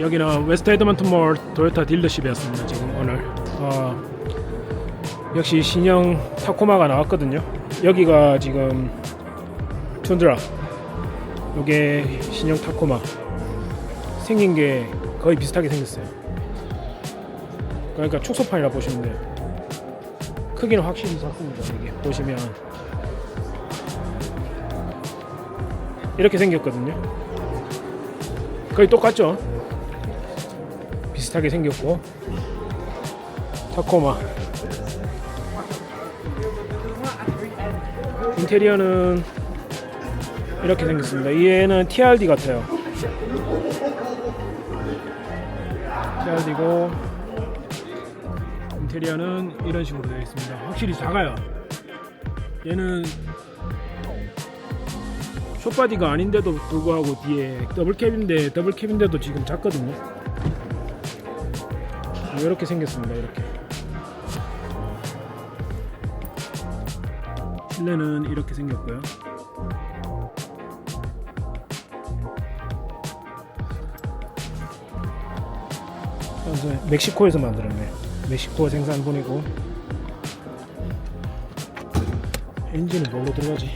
여기는 웨스트 에드먼튼 몰 도요타 딜러십이었습니다. 지금 오늘 어, 역시 신형 타코마가 나왔거든요. 여기가 지금 툰드라. 요게 신형 타코마. 생긴 게 거의 비슷하게 생겼어요. 그러니까 축소판이라 보시면 돼요. 크기는 확실히 작습니다. 이게 보시면 이렇게 생겼거든요. 거의 똑같죠? 비슷하게 생겼고 타코마 인테리어는 이렇게 생겼습니다. 얘는 TRD 같아요. TRD고 인테리어는 이런 식으로 되어 있습니다. 확실히 작아요. 얘는 숏바디가 아닌데도 불구하고 뒤에 더블 캡인데 더블 캡인데도 지금 작거든요. 이렇게 생겼습니다. 이렇게. 실내는 이렇게 생겼고요. 멕시코에서 만들었네. 멕시코 생산분이고 엔진은 뭘로 들어가지?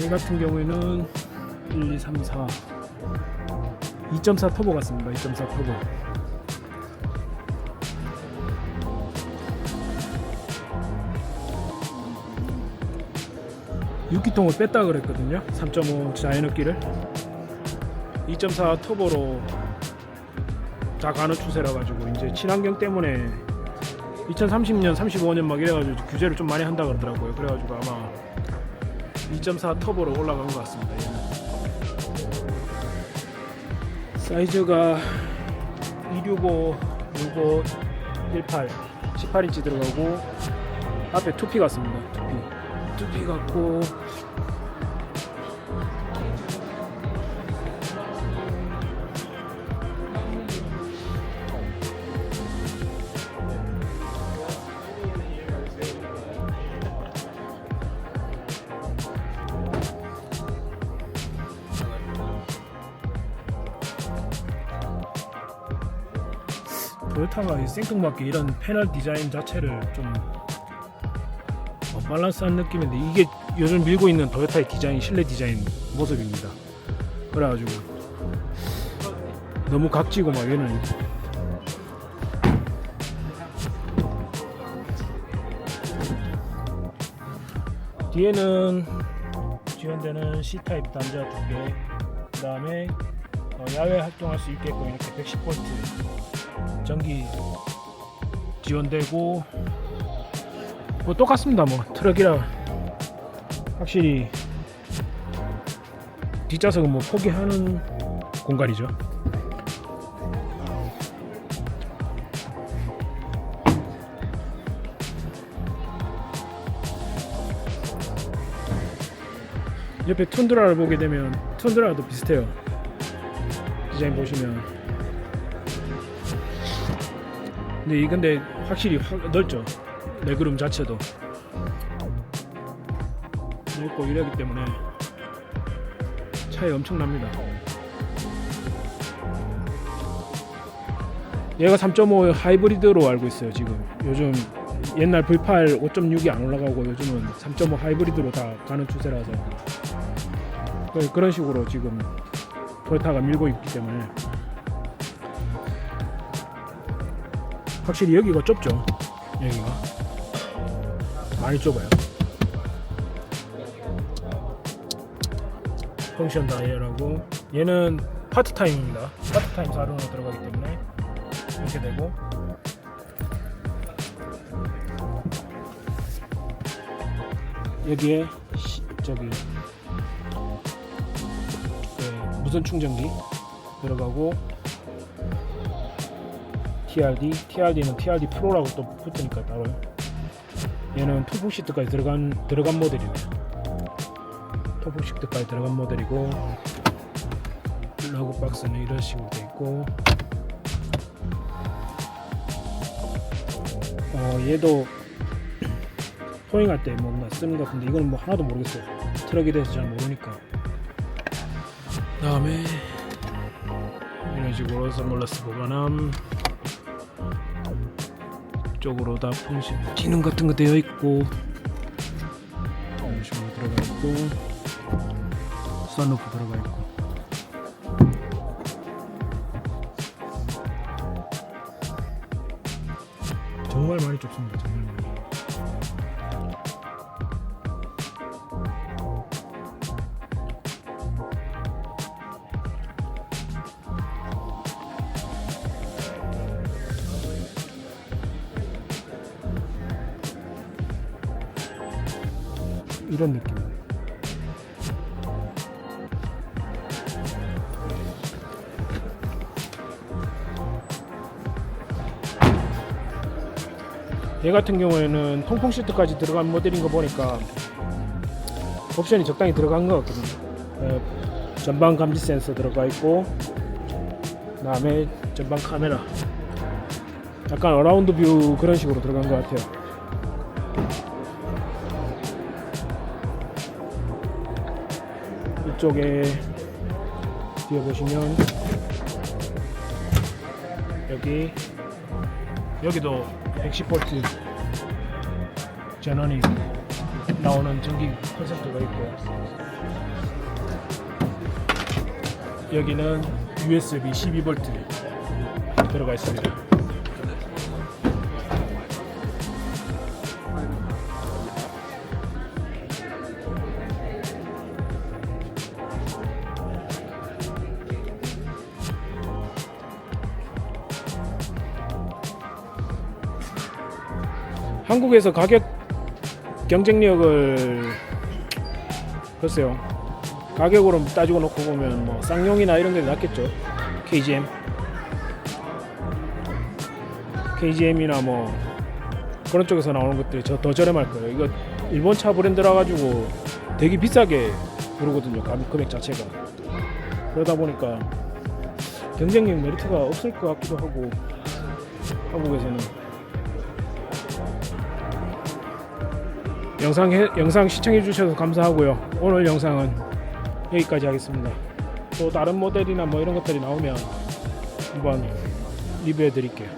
이 같은 경우에는 1, 2, 3, 4 2.4 터보 같습니다. 2.4 터보. 육기통을 뺐다 그랬거든요. 3.5 자연흡기를 2.4 터보로 다 가는 추세라 가지고 이제 친환경 때문에 2030년, 35년 막 이래가지고 규제를 좀 많이 한다 그러더라고요. 그래가지고 아마 2.4 터보로 올라간 것 같습니다. 사이즈가 265, 65, 18, 18인치 들어가고 앞에 2P 같습니다. 2P, 2P 같고 토요타가 이 생뚱맞게 이런 패널 디자인 자체를 좀 어, 밸런스한 느낌인데 이게 요즘 밀고 있는 토요타의 디자인 실내 디자인 모습입니다. 그래가지고 너무 각지고 막 얘는 뒤에는 지원되는 C 타입 단자 두 개, 그 다음에 어, 야외 활동할 수 있게끔 이렇게 110V 전기 지원되고 뭐 똑같습니다. 뭐 트럭이라 확실히 뒷좌석은 뭐 포기하는 공간이죠. 옆에 툰드라를 보게 되면 툰드라도 비슷해요 디자인 보시면. 근데 이 근데 확실히 확 넓죠? 레그룸 자체도. 넓고 이러기 때문에 차이 엄청납니다. 얘가 3.5 하이브리드로 알고 있어요 지금. 요즘 옛날 V8 5.6이 안 올라가고 요즘은 3.5 하이브리드로 다 가는 추세라서. 그- 그런 식으로 지금 토요타가 밀고 있기 때문에. 확실히 여기가 좁죠. 여기가. 많이 좁아요. 펑션 다이얼하고 얘는 파트타임입니다. 파트타임 사륜으로 들어가기 때문에 이렇게 되고. 여기에 시- 저기 네, 무선 충전기 들어가고 TRD, TRD는 TRD 프로라고 또 붙으니까 따로 얘는 투폭 시트까지 들어간 들어간 모델이네. 투폭 시트까지 들어간 모델이고 러그 박스는 이런 식으로 돼 있고 어 얘도 토잉할 때 뭔가 쓰는 것 같은데 이거는 뭐 하나도 모르겠어요. 트럭에 대해서 잘 모르니까 다음에. 이런 식으로 선글라스 보관함. 쪽으로 다 분실 기능 같은 거 되어 있고. 이런 식으로 들어가 있고. 선루프 들어가 있고. 정말 많이 좁습니다 정말 많이 이런 느낌 얘 같은 경우에는 통풍 시트까지 들어간 모델인 거 보니까 옵션이 적당히 들어간 것 같거든요. 에, 전방 감지 센서 들어가 있고 그다음에 전방 카메라. 약간 어라운드 뷰 그런 식으로 들어간 것 같아요 이쪽에 뒤에 보시면 여기 여기도 110V 전원이 나오는 전기 콘센트가 있고요. 여기는 USB 12V 들어가 있습니다. 한국에서 가격 경쟁력을 글쎄요. 가격으로 따지고 놓고 보면 뭐 쌍용이나 이런 게 낫겠죠. KGM KGM이나 뭐 그런 쪽에서 나오는 것들이 저 더 저렴할 거예요. 이거 일본 차 브랜드라 가지고 되게 비싸게 부르거든요. 가- 금액 자체가. 그러다 보니까 경쟁력 메리트가 없을 것 같기도 하고 한국에서는 영상 해- 영상 시청해 주셔서 감사하고요. 오늘 영상은 여기까지 하겠습니다. 또 다른 모델이나 뭐 이런 것들이 나오면 한번 리뷰해 드릴게요.